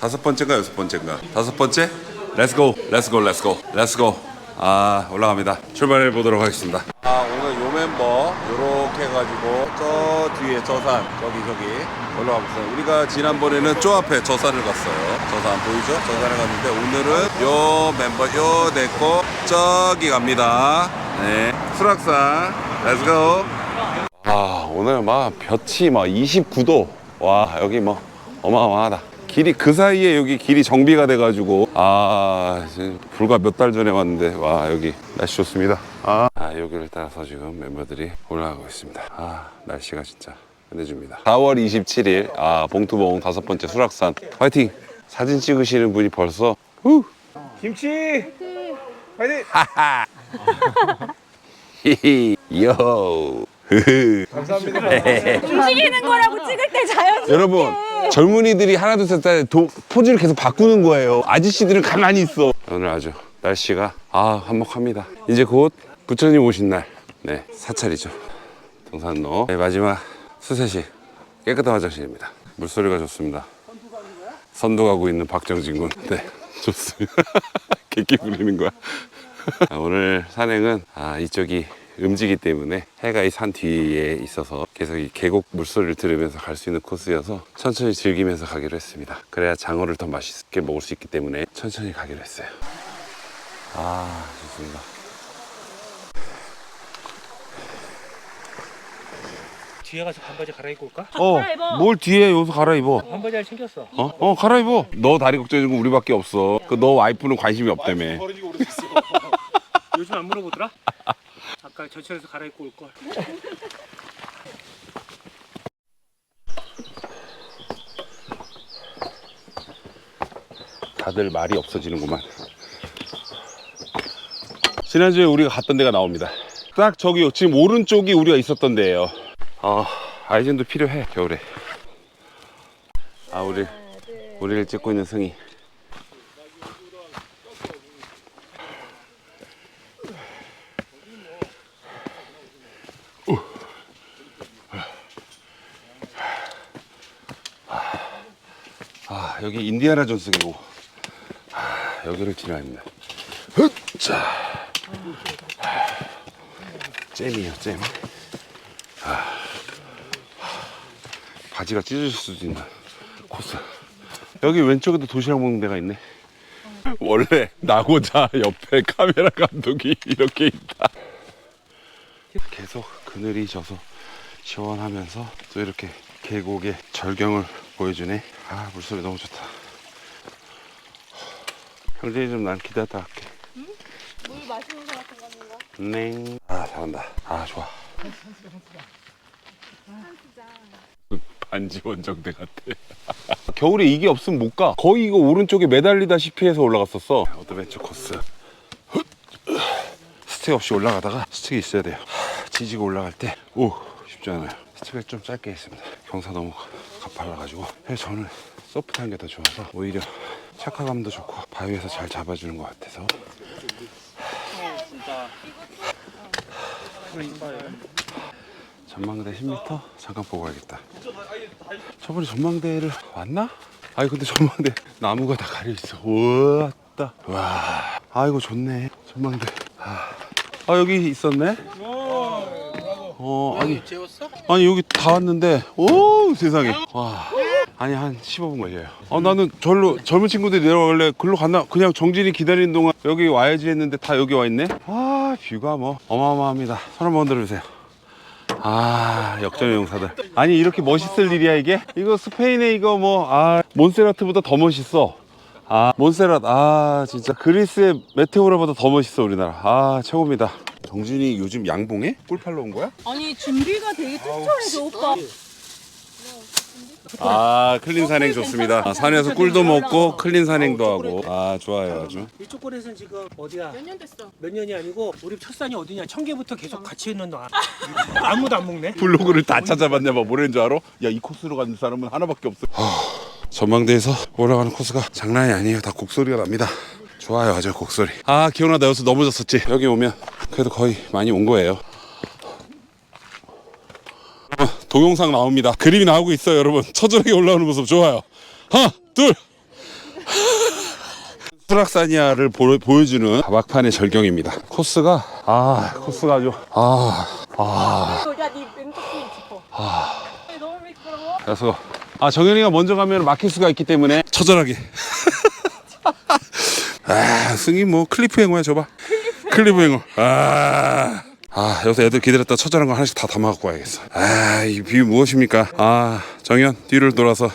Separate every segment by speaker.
Speaker 1: 다섯 번째인가 여섯 번째인가? 다섯 번째? 렛츠고 렛츠고 렛츠고 렛츠고 아 올라갑니다. 출발해 보도록 하겠습니다. 아 오늘 요 멤버 요렇게 해가지고 저 뒤에 저산 저기 저기 올라가고 있어요. 우리가 지난번에는 저 앞에 저 산을 갔어요. 저산 보이죠? 저 산을 갔는데 오늘은 요 멤버 요 내거 저기 갑니다. 네. 수락산 렛츠고 아 오늘 막 볕이 막 29도. 와 여기 뭐 어마어마하다 길이 그 사이에 여기 길이 정비가 돼가지고. 아 불과 몇 달 전에 왔는데 와 여기 날씨 좋습니다. 아, 아, 여기를 따라서 지금 멤버들이 올라가고 있습니다. 아 날씨가 진짜 끝내줍니다. 4월 27일 아 봉투봉 다섯 번째 수락산. 화이팅! 사진 찍으시는 분이 벌써 후!
Speaker 2: 김치! 화이팅!
Speaker 1: 히히 요! 흐흐
Speaker 2: 감사합니다.
Speaker 3: 움직이는 거라고 찍을 때 자연스럽게.
Speaker 1: 여러분 젊은이들이 하나 둘 셋 포즈를 계속 바꾸는 거예요. 아저씨들은 가만히 있어. 오늘 아주 날씨가 아 한몫합니다. 이제 곧 부처님 오신 날 네 사찰이죠. 동산로. 네, 마지막 수세식 깨끗한 화장실입니다. 물소리가 좋습니다. 선도 가고 있는 박정진 군 네 좋습니다. 객기 부리는 거야. 아, 오늘 산행은 아, 이쪽이 음지기 때문에 해가 이 산 뒤에 있어서 계속 이 계곡 물소리를 들으면서 갈 수 있는 코스여서 천천히 즐기면서 가기로 했습니다. 그래야 장어를 더 맛있게 먹을 수 있기 때문에 천천히 가기로 했어요. 아, 좋습니다.
Speaker 2: 뒤에 가서 반바지 갈아입고 올까?
Speaker 1: 어, 뭘 뒤에 여기서 갈아입어?
Speaker 2: 반바지 잘 챙겼어
Speaker 1: 어? 어, 갈아입어. 너 다리 걱정해준 거 우리밖에 없어. 그 너 와이프는 관심이 없다며.
Speaker 2: 오래됐어 요즘 안 물어보더라? 아까 전철에서 갈아입고 올 걸
Speaker 1: 다들 말이 없어지는구만. 지난주에 우리가 갔던 데가 나옵니다. 딱 저기 지금 오른쪽이 우리가 있었던 데예요. 아, 아이젠도 필요해 겨울에. 아 우리 우리를 찍고 있는 승희. 여기 인디아나 존스 계곡. 아, 여기를 지나야 합니다. 자, 잼이에요 잼. 아, 바지가 찢어질 수도 있는 코스. 여기 왼쪽에도 도시락 먹는 데가 있네. 원래 나고자 옆에 카메라 감독이 이렇게 있다. 계속 그늘이 져서 시원하면서 또 이렇게 계곡의 절경을 보여주네. 아 물소리 너무 좋다. 형제이 좀 난 기다렸다 할게.
Speaker 3: 물 마시는 거 같은 건가?
Speaker 1: 네. 아 잘한다. 아 좋아. 반지 원정대 같아. 겨울에 이게 없으면 못 가. 거의 이거 오른쪽에 매달리다시피 해서 올라갔었어. 어드벤처 코스. 스틱 없이 올라가다가 스틱이 있어야 돼요. 지지고 올라갈 때, 오, 쉽지 않아요. 스틱을 좀 짧게 했습니다. 경사 너무 가팔라가지고. 그래서 저는 타는 게더 좋아서 오히려 착화감도 좋고 바위에서 잘 잡아주는 것 같아서 전망대 10m? 잠깐 보고 가야겠다. 저번에 전망대를 왔나? 아니 근데 전망대 나무가 다 가려 있어. 왔다. 와. 아이고 좋네. 전망대. 아, 아 여기 있었네. 어 아니 아니 여기 다 왔는데 오 세상에 와 아니 한 15분 걸려요. 어 나는 절로 젊은 친구들이 내려갈래 글로 갔나 그냥 정진이 기다리는 동안 여기 와야지 했는데 다 여기 와 있네. 아 뷰가 뭐 어마어마합니다. 손 한번 들어주세요. 아 역전의 용사들 아니 이렇게 멋있을 일이야 이게 이거 스페인에 이거 뭐아 몬세라트보다 더 멋있어 아 몬세라트 아 진짜 그리스의 메테오라보다 더 멋있어 우리나라 아 최고입니다 정준이 요즘 양봉에 꿀 팔러 온 거야?
Speaker 3: 아니 준비가 되게 튼튼해서 오빠.
Speaker 1: 아 클린 산행 좋습니다. 아, 산에서 꿀도 먹고 클린 산행도 하고. 아 좋아요 아주.
Speaker 2: 이쪽 골에서는 지금 어디야?
Speaker 3: 몇 년 됐어?
Speaker 2: 몇 년이 아니고 우리 첫 산이 어디냐? 청계부터 계속 같이 있는 너 아무도 안 먹네?
Speaker 1: 블로그를 다 찾아봤냐 봐 뭐라는 줄 알아? 야 이 코스로 가는 사람은 하나밖에 없어. 전망대에서 올라가는 코스가 장난이 아니에요. 다 곡소리가 납니다. 좋아요 아주 곡소리. 아 기억나다. 여기서 넘어졌었지. 여기 오면 그래도 거의 많이 온 거예요 여러분, 동영상 나옵니다 그림이 나오고 있어요 여러분 처절하게 올라오는 모습 좋아요 하나 둘 수락사니아를 보, 보여주는 막판의 절경입니다. 코스가 아 코스가 아주 아 아.
Speaker 3: 미끄러워.
Speaker 1: 그래서 아 정현이가 먼저 가면 막힐 수가 있기 때문에 처절하게. 아 승희 뭐 클리프 행어야 저봐. 클리프 행어. 아. 아 여기서 애들 기다렸다 처절한 거 하나씩 다 담아갖고 와야겠어. 아이 뷰 무엇입니까? 아 정현 뒤를 돌아서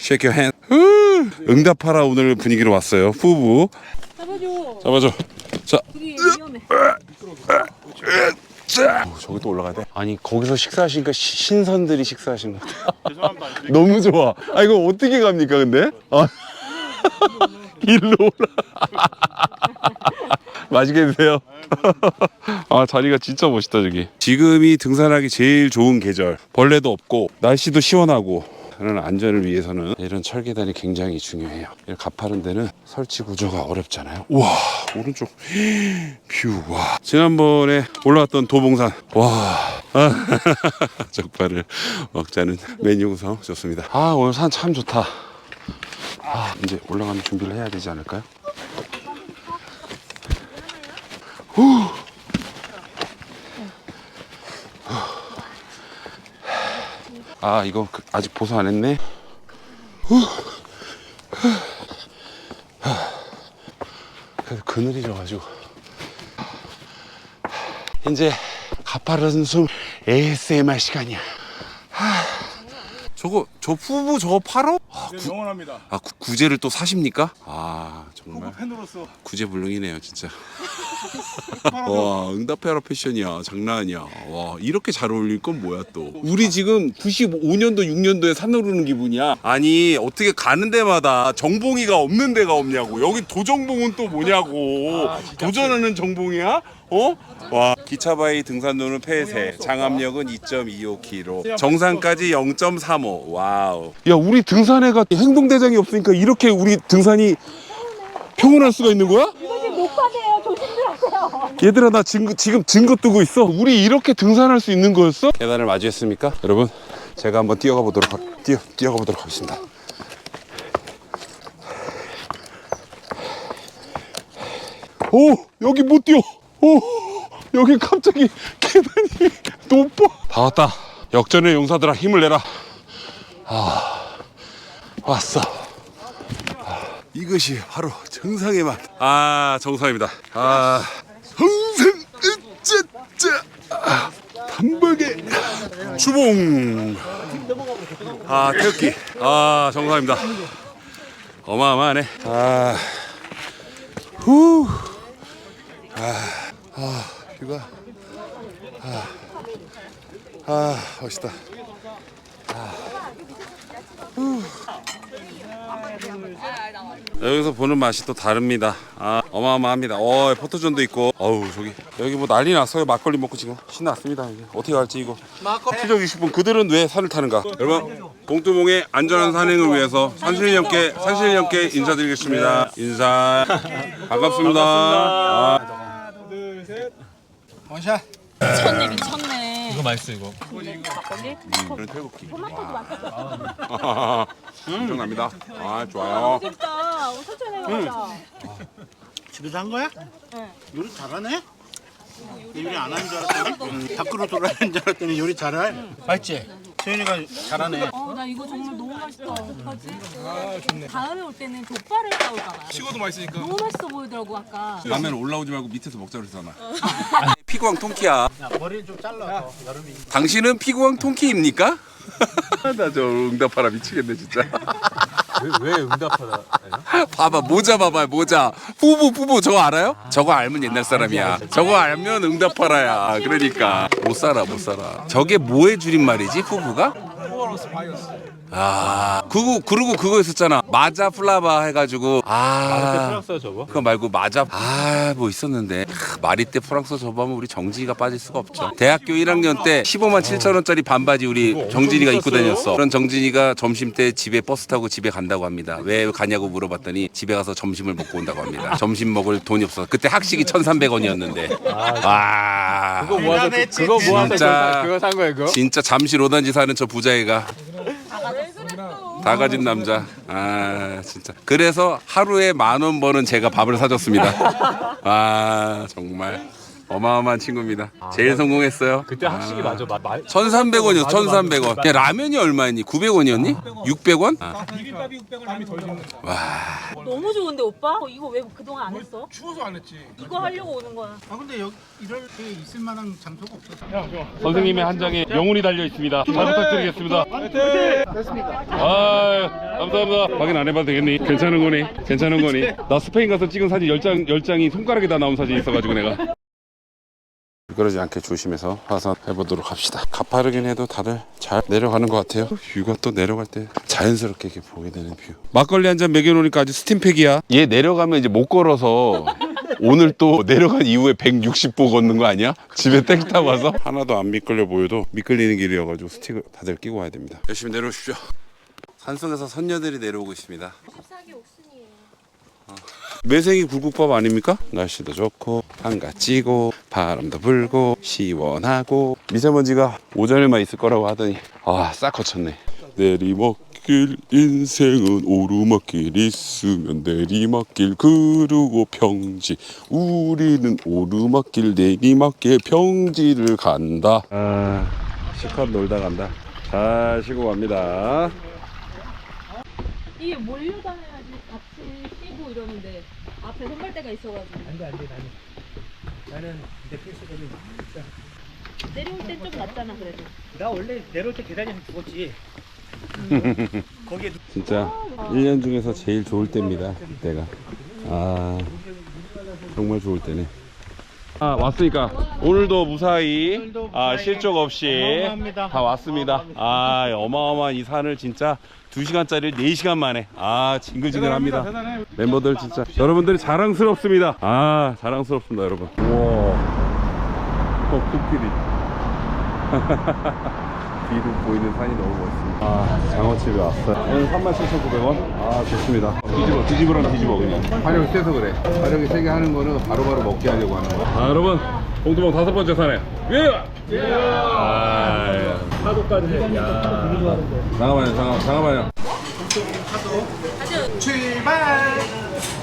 Speaker 1: shake your hand. 후, 응답하라 오늘 분위기로 왔어요. 후부
Speaker 3: 잡아줘.
Speaker 1: 잡아줘. 자
Speaker 3: 우리 위험해.
Speaker 1: 오, 저기 또 올라가야 돼? 아니 거기서 식사하시니까 시- 신선들이 식사하신 것 같아 죄송합니다 너무 좋아 아 이거 어떻게 갑니까 근데? 아. 일로 오라 맛있게 드세요 아 자리가 진짜 멋있다 저기 지금이 등산하기 제일 좋은 계절 벌레도 없고 날씨도 시원하고 그런 안전을 위해서는 이런 철계단이 굉장히 중요해요. 이 가파른 데는 설치 구조가 어렵잖아요. 우와 오른쪽 뷰 와. 지난번에 올라왔던 도봉산 와 아, 적발을 먹자는 메뉴 구성 좋습니다. 아 오늘 산 참 좋다. 아 이제 올라가는 준비를 해야 되지 않을까요? 아 이거 그- 아직 보수 안 했네. 그래도 그늘이 져가지고 이제 가파른 숨 ASMR 시간이야. 저거 저 푸부 저거 팔어? 아, 구,
Speaker 4: 영원합니다.
Speaker 1: 아 구, 구제를 또 사십니까? 아 정말
Speaker 4: 팬으로서
Speaker 1: 구제불능이네요 진짜. 와 응답해라 패션이야 장난 아니야. 와 이렇게 잘 어울릴 건 뭐야 또. 우리 지금 95년도 6년도에 산 오르는 기분이야. 아니 어떻게 가는 데마다 정봉이가 없는 데가 없냐고. 여기 도정봉은 또 뭐냐고. 도전하는 정봉이야? 어? 와 기차바위 등산로는 폐쇄 장압력은 2.25km 정상까지 0.35 와우 야 우리 등산회가 행동대장이 없으니까 이렇게 우리 등산이 평온할 수가 있는 거야?
Speaker 3: 지금. 조심들 하세요.
Speaker 1: 얘들아 나 증거, 지금 증거 뜨고 있어 우리 이렇게 등산할 수 있는 거였어? 계단을 마주했습니까? 여러분 제가 한번 뛰어가 보도록 하, 뛰어, 뛰어가 보도록 하겠습니다 오 여기 못 뛰어 오 여기 갑자기 계단이 높아 다 왔다 역전의 용사들아 힘을 내라 아 왔어 이것이 바로 정상의 맛. 아 정상입니다. 아 정상 으짜짜 아, 단박에 주봉. 아 태극기. 아 정상입니다. 어마어마하네. 아 후. 아, 아 휴가. 아, 아 멋있다. 여기서 보는 맛이 또 다릅니다. 아, 어마어마합니다. 어, 포토존도 있고. 어우, 저기. 여기 뭐 난리 났어요. 막걸리 먹고 지금. 신났습니다. 이게. 어떻게 갈지 이거. 추적 20분. 그들은 왜 산을 타는가? 여러분, 봉두봉의 안전한 산행을 위해서 산신령께, 산신령께 인사드리겠습니다. 인사. 반갑습니다. 아,
Speaker 4: 원샷.
Speaker 3: 미쳤네 미쳤네.
Speaker 4: 이거 맛있어 이거.
Speaker 1: 그런 태국기. 와. 엄청납니다. 아, 좋아요.
Speaker 3: 진짜 어, 천천히 해보자.
Speaker 4: 집에서 한 거야? 요리 잘하네. 요리 안 하는 줄 알았더니 밖으로 돌아다니는 줄 알았더니 요리 잘해. 맛있지? 세윤이가 잘하네.
Speaker 3: 어, 나 이거 정말 너무 맛있다. 어떡하지? 다음에 올 때는 족발을 싸오잖아.
Speaker 4: 식어도 맛있으니까.
Speaker 3: 너무 맛있어 보이더라고 아까.
Speaker 1: 라면 올라오지 말고 밑에서 먹자 그랬잖아. 피구왕 통키야.
Speaker 4: 머리는 좀 잘라. 여름이.
Speaker 1: 당신은 피구왕 통키입니까? 나 저 응답하라 미치겠네 진짜.
Speaker 4: 왜 응답하다?
Speaker 1: 봐봐 모자 봐봐 모자. 후보 후보 저거 알아요? 저거 알면 옛날 사람이야. 저거 알면 응답하라야. 그러니까 못 살아 못 살아. 저게 뭐의 줄임말이지 후보가? 아 그거 그리고 그거 있었잖아. 마자 플라바 해가지고. 아.
Speaker 4: 프랑스어 저거?
Speaker 1: 그거 말고 마자 아 뭐 있었는데. 크, 마리떼 프랑스 접하면 우리 정진이가 빠질 수가 없죠. 대학교 1학년 때 15만 7천 원짜리 반바지 우리 정진이가 입고 다녔어. 그런 정진이가 점심 때 집에 버스 타고 집에 간다고 합니다. 왜 가냐고 물어봤더니 집에 가서 점심을 먹고 온다고 합니다. 점심 먹을 돈이 없어 그때 학식이 1,300원이었는데. 아
Speaker 4: 그거 모아서 그- 그거 모아서
Speaker 1: 진짜.
Speaker 4: 그거 산 거야 그거?
Speaker 1: 진짜 잠시 로단지 사는 저 부자애가 다 가진 남자. 아 진짜. 그래서 하루에 만 원 버는 제가 밥을 사줬습니다. 아 정말 어마어마한 친구입니다. 제일 성공했어요.
Speaker 5: 그때 학식이 맞아. 마, 마,
Speaker 1: 1,300원이었어. 1,300원. 야 라면이 얼마였니? 900원이었니? 600원? 아,
Speaker 2: 비빔밥이 600원
Speaker 3: 너무 좋은데 오빠? 어, 이거 왜 그동안 안 했어?
Speaker 2: 추워서 안 했지.
Speaker 3: 이거 하려고 오는 거야.
Speaker 4: 아 근데 여기 이럴 때 있을 만한 장소가 없어서.
Speaker 5: 선생님의 한 장에 영혼이 달려 있습니다. 잘 부탁드리겠습니다. 아, 감사합니다. 확인 안 해봐도 되겠니? 괜찮은 거니? 괜찮은 거니? 나 스페인 가서 찍은 사진 10장, 10장이 손가락에 다 나온 사진이 있어가지고 내가.
Speaker 1: 그러지 않게 조심해서 화산해 보도록 합시다. 가파르긴 해도 다들 잘 내려가는 것 같아요. 뷰가 또 내려갈 때 자연스럽게 이렇게 보게 되는 뷰. 막걸리 한 잔 먹여놓으니까 아주 스팀팩이야. 얘 내려가면 이제 못 걸어서 오늘 또 내려간 이후에 160보 걷는 거 아니야? 집에 땡 타고 와서? 하나도 안 미끌려 보여도 미끌리는 길이어가지고 스틱을 다들 끼고 와야 됩니다. 열심히 내려오십시오. 산속에서 선녀들이 내려오고 있습니다. 매생이 굴국밥 아닙니까? 날씨도 좋고 한가 찌고 바람도 불고 시원하고 미세먼지가 오전에만 있을 거라고 하더니 아싹 거쳤네. 내리막길 인생은 오르막길 있으면 내리막길 그르고 평지. 우리는 오르막길 내리막길 평지를 간다. 아 실컷 놀다 간다. 잘 쉬고 갑니다.
Speaker 3: 이게 몰려다녀야지 같이 쉬고 이러는데 앞에 선발대가 있어가지고.
Speaker 2: 안돼 안돼 나는 나는 내 페이스거든.
Speaker 3: 내려올 땐 좀 낫잖아 그래도.
Speaker 2: 나 원래 내려올 때 계단이 한 죽었지. 거기에 누-
Speaker 1: 진짜 1년 중에서 제일 좋을 때입니다. 그때가. 아 정말 좋을 때네. 아 왔으니까 오늘도 무사히 아 실족 없이. 다 왔습니다. 아 어마어마한 이 산을 진짜 2시간짜리 4시간 만에 아 징글징글합니다. 멤버들 진짜 여러분들이 자랑스럽습니다. 아 자랑스럽습니다 여러분. 우와 어 코끼리. 뒤로 보이는 산이 너무 멋있습니다. 아, 장어집에 왔어요. 오늘 37,900원? 아, 좋습니다. 뒤집어, 뒤집으라면 뒤집어, 그냥. 화력이 세서 그래. 화력이 세게 하는 거는 바로바로 먹게 하려고 하는 거야. 아, 여러분. 봉두봉 다섯 번째 산에. 예! 예! 아,
Speaker 2: 파도까지 해. 야.
Speaker 1: 잠깐만요, 잠깐만, 잠깐만요.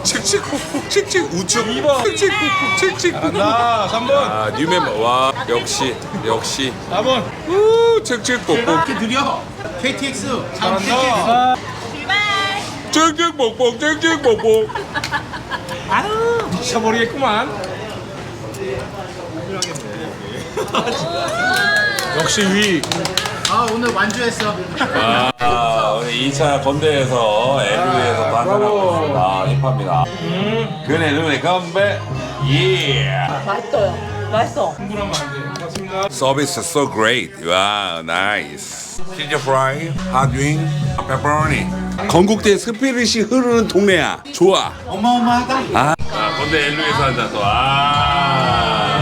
Speaker 1: 칙칙콕콕 칙칙 우측 2번 칙칙콕콕 칙칙
Speaker 4: 나 3번.
Speaker 1: 아 뉴멤버 와 역시 역시
Speaker 4: 4번.
Speaker 1: 우 칙칙콕콕
Speaker 4: 이렇게 느려. KTX. 잘한다.
Speaker 1: 칙칙콕콕 칙칙콕콕
Speaker 2: 미쳐버리겠구만. 역시 위.
Speaker 4: 아 오늘 완주했어.
Speaker 1: 아, 오늘 2차 건대에서 LU에서 반전하고 있습니다. 힙합니다. 그네 눈에 건배. 예.
Speaker 3: 맛있어요. 맛있어.
Speaker 1: 서비스 so great. 와, 나이스. 치즈 프라이, 핫윙, 페퍼로니. 건국대 스피릿이 흐르는 동네야. 좋아.
Speaker 4: 어마어마하다.
Speaker 1: 아, 건대 LU에서 한잔 또. 아.